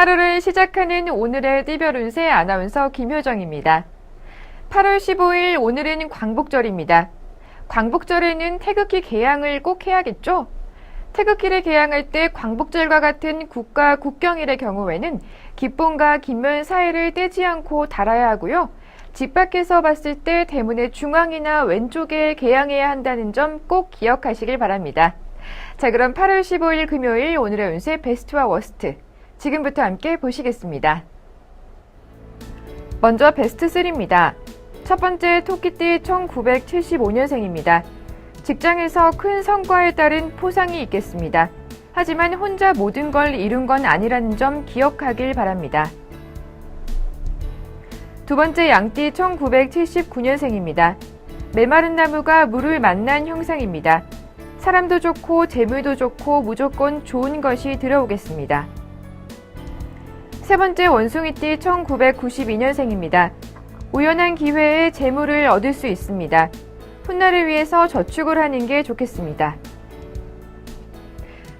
하루를 시작하는 오늘의 띠별 운세 아나운서 김효정입니다. 8월 15일 오늘은 광복절입니다. 광복절에는 태극기 개양을 꼭 해야겠죠? 태극기를 개양할 때 광복절과 같은 국가 국경일의 경우에는 기본과 깃면 사이를 떼지 않고 달아야 하고요. 집 밖에서 봤을 때 대문의 중앙이나 왼쪽에 개양해야 한다는 점 꼭 기억하시길 바랍니다. 자, 그럼 8월 15일 금요일 오늘의 운세 베스트와 워스트. 지금부터 함께 보시겠습니다. 먼저 베스트 3입니다. 첫 번째 토끼띠 1975년생입니다. 직장에서 큰 성과에 따른 포상이 있겠습니다. 하지만 혼자 모든 걸 이룬 건 아니라는 점 기억하길 바랍니다. 두 번째 양띠 1979년생입니다. 메마른 나무가 물을 만난 형상입니다. 사람도 좋고 재물도 좋고 무조건 좋은 것이 들어오겠습니다. 세 번째 원숭이띠 1992년생입니다. 우연한 기회에 재물을 얻을 수 있습니다. 훗날을 위해서 저축을 하는 게 좋겠습니다.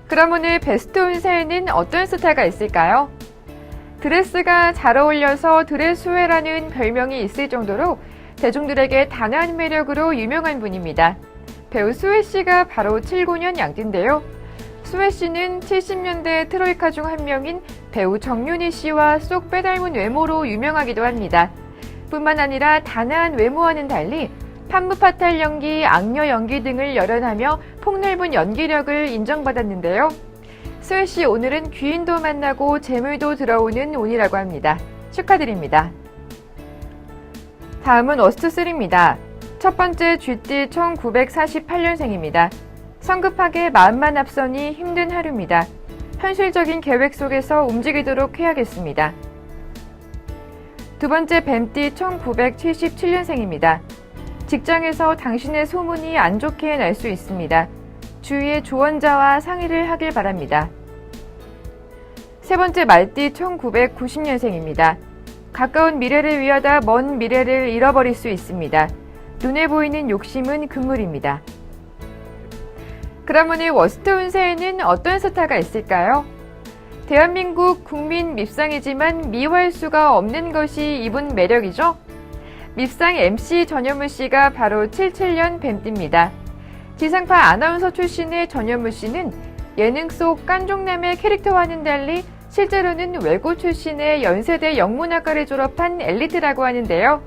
그럼 오늘 베스트 운세에는 어떤 스타가 있을까요? 드레스가 잘 어울려서 드레스웨라는 별명이 있을 정도로 대중들에게 단아한 매력으로 유명한 분입니다. 배우 수혜 씨가 바로 79년 양띠인데요. 수혜 씨는 70년대 트로이카 중 한 명인 배우 정윤희 씨와 쏙 빼닮은 외모로 유명하기도 합니다. 뿐만 아니라 단아한 외모와는 달리 판무파탈 연기, 악녀 연기 등을 열연하며 폭넓은 연기력을 인정받았는데요. 수혜 씨 오늘은 귀인도 만나고 재물도 들어오는 운이라고 합니다. 축하드립니다. 다음은 워스트3입니다. 첫 번째 쥐띠 1948년생입니다. 성급하게 마음만 앞서니 힘든 하루입니다. 현실적인 계획 속에서 움직이도록 해야겠습니다. 두 번째 뱀띠 1977년생입니다. 직장에서 당신의 소문이 안 좋게 날 수 있습니다. 주위의 조언자와 상의를 하길 바랍니다. 세 번째 말띠 1990년생입니다. 가까운 미래를 위하다 먼 미래를 잃어버릴 수 있습니다. 눈에 보이는 욕심은 금물입니다. 오늘 워스트 운세에는 어떤 스타가 있을까요? 대한민국 국민 밉상이지만 미워할 수가 없는 것이 이분 매력이죠? 밉상 MC 전현무 씨가 바로 77년 뱀띠입니다. 지상파 아나운서 출신의 전현무 씨는 예능 속 깐종남의 캐릭터와는 달리 실제로는 외고 출신의 연세대 영문학과를 졸업한 엘리트라고 하는데요.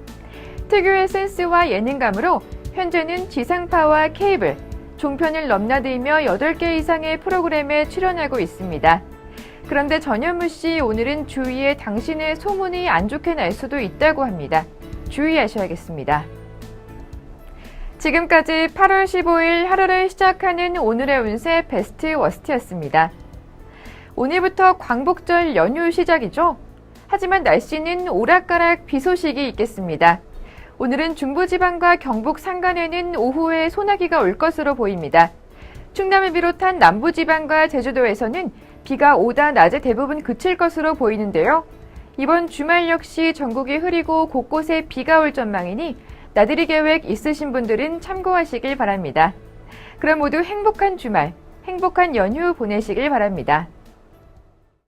특유의 센스와 예능감으로 현재는 지상파와 케이블, 종편을 넘나들며 8개 이상의 프로그램에 출연하고 있습니다. 그런데 전현무 씨 오늘은 주위에 당신의 소문이 안 좋게 날 수도 있다고 합니다. 주의하셔야겠습니다. 지금까지 8월 15일 하루를 시작하는 오늘의 운세 베스트 워스트였습니다. 오늘부터 광복절 연휴 시작이죠? 하지만 날씨는 오락가락 비 소식이 있겠습니다. 오늘은 중부지방과 경북 산간에는 오후에 소나기가 올 것으로 보입니다. 충남을 비롯한 남부지방과 제주도에서는 비가 오다 낮에 대부분 그칠 것으로 보이는데요. 이번 주말 역시 전국이 흐리고 곳곳에 비가 올 전망이니 나들이 계획 있으신 분들은 참고하시길 바랍니다. 그럼 모두 행복한 주말, 행복한 연휴 보내시길 바랍니다.